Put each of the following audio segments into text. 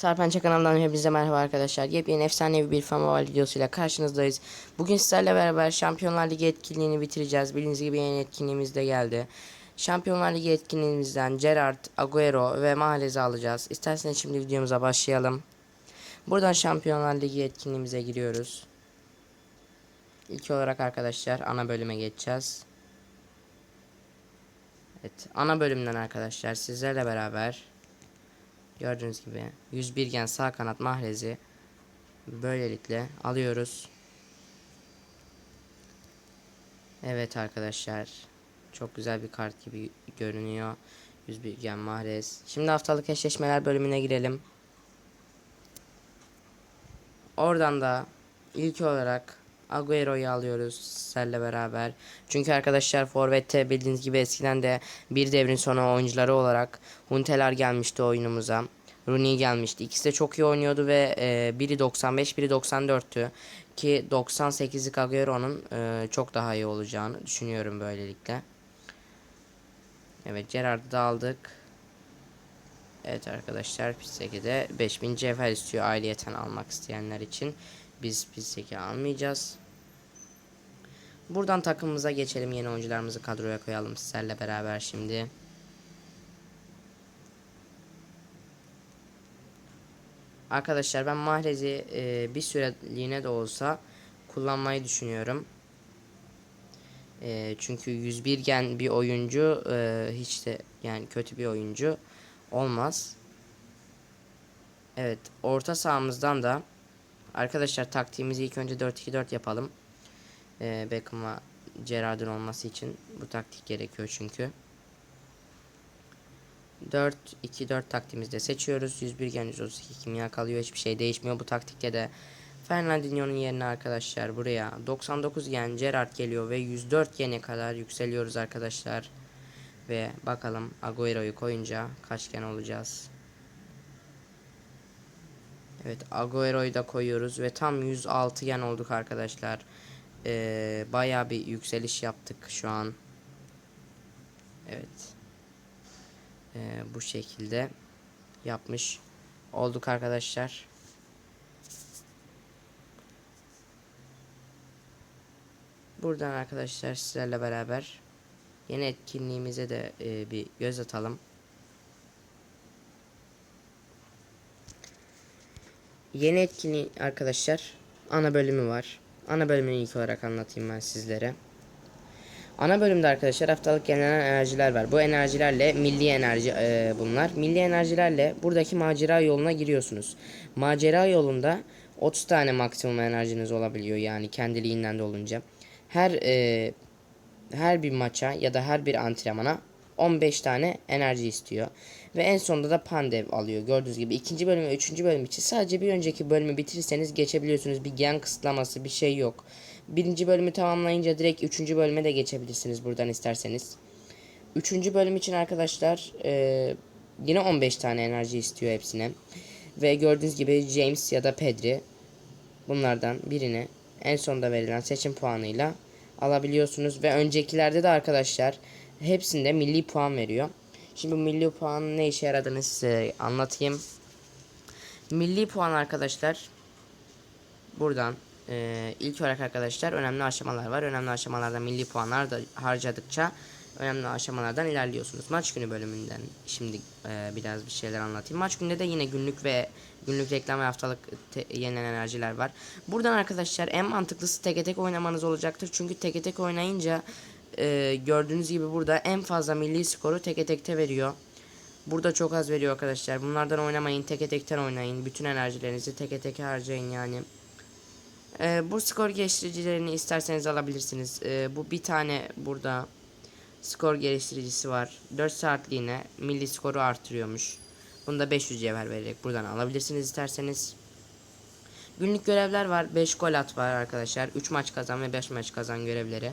Sarpança kanalından hepinize merhaba arkadaşlar. Yepyeni efsanevi bir FAMA videosuyla karşınızdayız. Bugün sizlerle beraber Şampiyonlar Ligi etkinliğini bitireceğiz. Bildiğiniz gibi yeni etkinliğimiz de geldi. Şampiyonlar Ligi etkinliğimizden Gerrard, Agüero ve Mahrez'i alacağız. İsterseniz şimdi videomuza başlayalım. Buradan Şampiyonlar Ligi etkinliğimize giriyoruz. İlk olarak arkadaşlar ana bölüme geçeceğiz. Evet, ana bölümden arkadaşlar sizlerle beraber gördüğünüz gibi 101 gen sağ kanat mahrezi böylelikle alıyoruz. Evet arkadaşlar çok güzel bir kart gibi görünüyor. 101 gen mahrez. Şimdi haftalık eşleşmeler bölümüne girelim. Oradan da ilk olarak Agüero'yu alıyoruz sizlerle beraber. Çünkü arkadaşlar Forvet'te bildiğiniz gibi eskiden de bir devrin sonu oyuncuları olarak Huntelar gelmişti oyunumuza. Rooney gelmişti. İkisi de çok iyi oynuyordu ve e, biri 95 biri 94'tü. Ki 98'lik Agüero'nun e, çok daha iyi olacağını düşünüyorum böylelikle. Evet Gerard'ı da aldık. Evet arkadaşlar Pisseki'de 5000 cevher istiyor ailiyeten almak isteyenler için. Biz Pisseki almayacağız. Buradan takımımıza geçelim. Yeni oyuncularımızı kadroya koyalım sizlerle beraber şimdi. Arkadaşlar ben Mahrez'i e, bir süreliğine de olsa kullanmayı düşünüyorum. E, çünkü 101 gen bir oyuncu e, hiç de yani kötü bir oyuncu olmaz. Evet orta sahamızdan da arkadaşlar taktiğimizi ilk önce 4-2-4 yapalım. E, Beckham'a Gerard'ın olması için bu taktik gerekiyor çünkü. 4-2-4 taktiğimizde seçiyoruz. 101 gen 132 kimya kalıyor. Hiçbir şey değişmiyor. Bu taktikte de Fernandinho'nun yerine arkadaşlar buraya 99 gen Gerard geliyor ve 104 gene kadar yükseliyoruz arkadaşlar. Ve bakalım Agüero'yu koyunca kaç gen olacağız. Evet Agüero'yu da koyuyoruz ve tam 106 gen olduk arkadaşlar. Ee, Baya bir yükseliş yaptık şu an. Evet. Ee, bu şekilde yapmış olduk arkadaşlar. Buradan arkadaşlar sizlerle beraber yeni etkinliğimize de e, bir göz atalım. Yeni etkinliği arkadaşlar ana bölümü var. Ana bölümünü ilk olarak anlatayım ben sizlere. Ana bölümde arkadaşlar haftalık yenilenen enerjiler var. Bu enerjilerle milli enerji e, bunlar. Milli enerjilerle buradaki macera yoluna giriyorsunuz. Macera yolunda 30 tane maksimum enerjiniz olabiliyor yani kendiliğinden de olunca. Her e, her bir maça ya da her bir antrenmana 15 tane enerji istiyor. Ve en sonunda da pandev alıyor. Gördüğünüz gibi ikinci bölüm ve üçüncü bölüm için sadece bir önceki bölümü bitirirseniz geçebiliyorsunuz. Bir gen kısıtlaması bir şey yok. Birinci bölümü tamamlayınca direkt üçüncü bölüme de geçebilirsiniz buradan isterseniz. Üçüncü bölüm için arkadaşlar e, yine 15 tane enerji istiyor hepsine. Ve gördüğünüz gibi James ya da Pedri bunlardan birini en sonda verilen seçim puanıyla alabiliyorsunuz. Ve öncekilerde de arkadaşlar hepsinde milli puan veriyor. Şimdi bu milli puanın ne işe yaradığını size anlatayım. Milli puan arkadaşlar buradan e, ilk olarak arkadaşlar önemli aşamalar var. Önemli aşamalarda milli puanlar da harcadıkça önemli aşamalardan ilerliyorsunuz. Maç günü bölümünden şimdi e, biraz bir şeyler anlatayım. Maç gününde de yine günlük ve günlük reklam ve haftalık te, yenilenen enerjiler var. Buradan arkadaşlar en mantıklısı teke tek oynamanız olacaktır. Çünkü teke tek oynayınca e, gördüğünüz gibi burada en fazla milli skoru teke tekte veriyor. Burada çok az veriyor arkadaşlar. Bunlardan oynamayın. Teke tekten oynayın. Bütün enerjilerinizi teke teke harcayın yani. Ee, bu skor geliştiricilerini isterseniz alabilirsiniz. Ee, bu bir tane burada skor geliştiricisi var. 4 saatliğine milli skoru artırıyormuş. Bunda 500 cevher vererek buradan alabilirsiniz isterseniz. Günlük görevler var. 5 gol at var arkadaşlar. 3 maç kazan ve 5 maç kazan görevleri.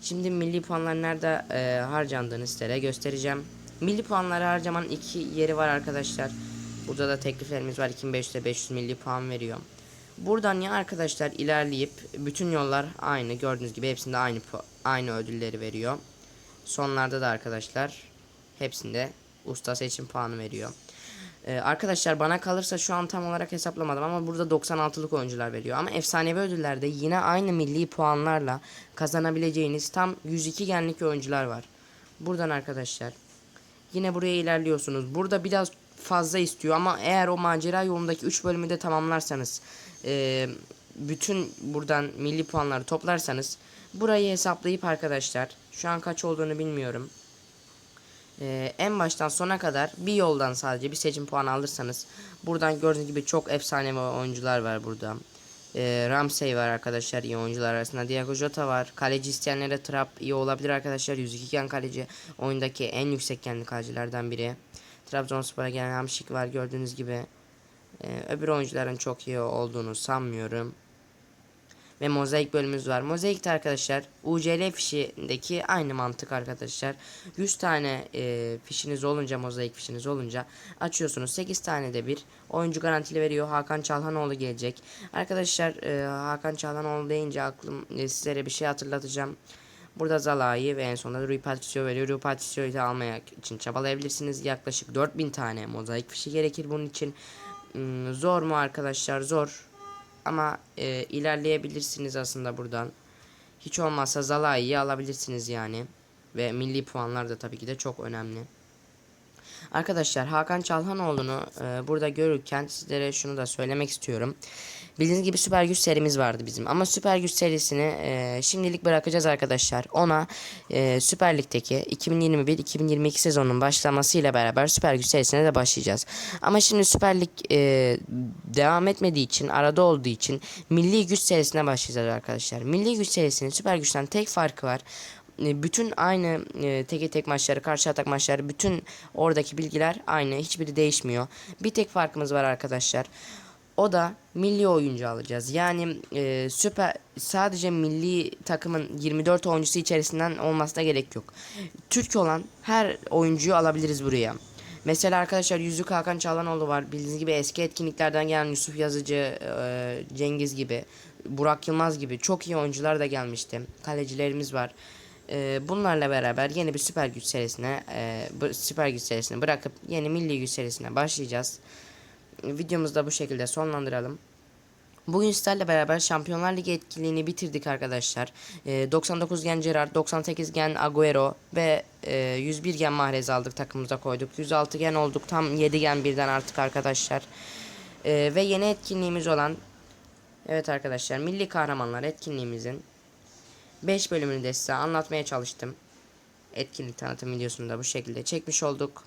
Şimdi milli puanlar nerede e, harcandığını sizlere göstereceğim. Milli puanları harcamanın iki yeri var arkadaşlar. Burada da tekliflerimiz var. 2500'de 500 milli puan veriyor. Buradan ya arkadaşlar ilerleyip bütün yollar aynı. Gördüğünüz gibi hepsinde aynı aynı ödülleri veriyor. Sonlarda da arkadaşlar hepsinde usta seçim puanı veriyor. Ee, arkadaşlar bana kalırsa şu an tam olarak hesaplamadım ama burada 96'lık oyuncular veriyor. Ama efsanevi ödüllerde yine aynı milli puanlarla kazanabileceğiniz tam 102 genlik oyuncular var. Buradan arkadaşlar yine buraya ilerliyorsunuz. Burada biraz fazla istiyor ama eğer o macera yolundaki 3 bölümü de tamamlarsanız e, bütün buradan milli puanları toplarsanız burayı hesaplayıp arkadaşlar şu an kaç olduğunu bilmiyorum. Ee, en baştan sona kadar bir yoldan sadece bir seçim puanı alırsanız buradan gördüğünüz gibi çok efsane oyuncular var burada. Ee, Ramsey var arkadaşlar iyi oyuncular arasında. Diego Jota var. Kaleci isteyenlere Trap iyi olabilir arkadaşlar. 102 gen kaleci oyundaki en yüksek genli kalecilerden biri. Trabzonspor'a gelen Hamşik var gördüğünüz gibi. Ee, öbür oyuncuların çok iyi olduğunu sanmıyorum ve mozaik bölümümüz var. Mozaikte arkadaşlar UCL fişindeki aynı mantık arkadaşlar. 100 tane e, fişiniz olunca mozaik fişiniz olunca açıyorsunuz. 8 tane de bir oyuncu garantili veriyor. Hakan Çalhanoğlu gelecek. Arkadaşlar e, Hakan Çalhanoğlu deyince aklım e, sizlere bir şey hatırlatacağım. Burada Zalai ve en sonunda Rui Patricio veriyor. Rui Patricio'yu da almak için çabalayabilirsiniz. Yaklaşık 4000 tane mozaik fişi gerekir bunun için. Hmm, zor mu arkadaşlar? Zor. Ama e, ilerleyebilirsiniz aslında buradan. Hiç olmazsa Zalai'yi alabilirsiniz yani. Ve milli puanlar da tabii ki de çok önemli. Arkadaşlar Hakan Çalhanoğlu'nu e, burada görürken sizlere şunu da söylemek istiyorum. Bildiğiniz gibi Süper Güç serimiz vardı bizim. Ama Süper Güç serisini e, şimdilik bırakacağız arkadaşlar. Ona e, Süper Lig'deki 2021-2022 sezonunun başlamasıyla beraber Süper Güç serisine de başlayacağız. Ama şimdi Süper Lig e, devam etmediği için, arada olduğu için Milli Güç serisine başlayacağız arkadaşlar. Milli Güç serisinin Süper Güç'ten tek farkı var e, bütün aynı e, teke tek maçları, karşı atak maçları, bütün oradaki bilgiler aynı. Hiçbiri değişmiyor. Bir tek farkımız var arkadaşlar. O da milli oyuncu alacağız. Yani e, süper sadece milli takımın 24 oyuncusu içerisinden olmasına gerek yok. Türk olan her oyuncuyu alabiliriz buraya. Mesela arkadaşlar Yüzük Hakan Çalhanoğlu var. Bildiğiniz gibi eski etkinliklerden gelen Yusuf Yazıcı, e, Cengiz gibi, Burak Yılmaz gibi çok iyi oyuncular da gelmişti. Kalecilerimiz var. E, bunlarla beraber yeni bir süper güç serisine e, süper güç serisini bırakıp yeni milli güç serisine başlayacağız. Videomuzu da bu şekilde sonlandıralım. Bugün sizlerle beraber Şampiyonlar Ligi etkinliğini bitirdik arkadaşlar. E, 99 gen Gerrard, 98 gen Agüero ve e, 101 gen Mahrez aldık takımımıza koyduk. 106 gen olduk tam 7 gen birden artık arkadaşlar. E, ve yeni etkinliğimiz olan Evet arkadaşlar Milli Kahramanlar etkinliğimizin 5 bölümünü de size anlatmaya çalıştım. Etkinlik tanıtım videosunu da bu şekilde çekmiş olduk.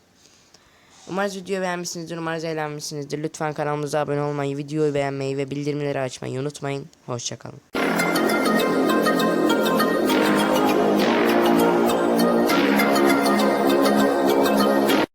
Umarız videoyu beğenmişsinizdir, umarız eğlenmişsinizdir. Lütfen kanalımıza abone olmayı, videoyu beğenmeyi ve bildirimleri açmayı unutmayın. Hoşçakalın.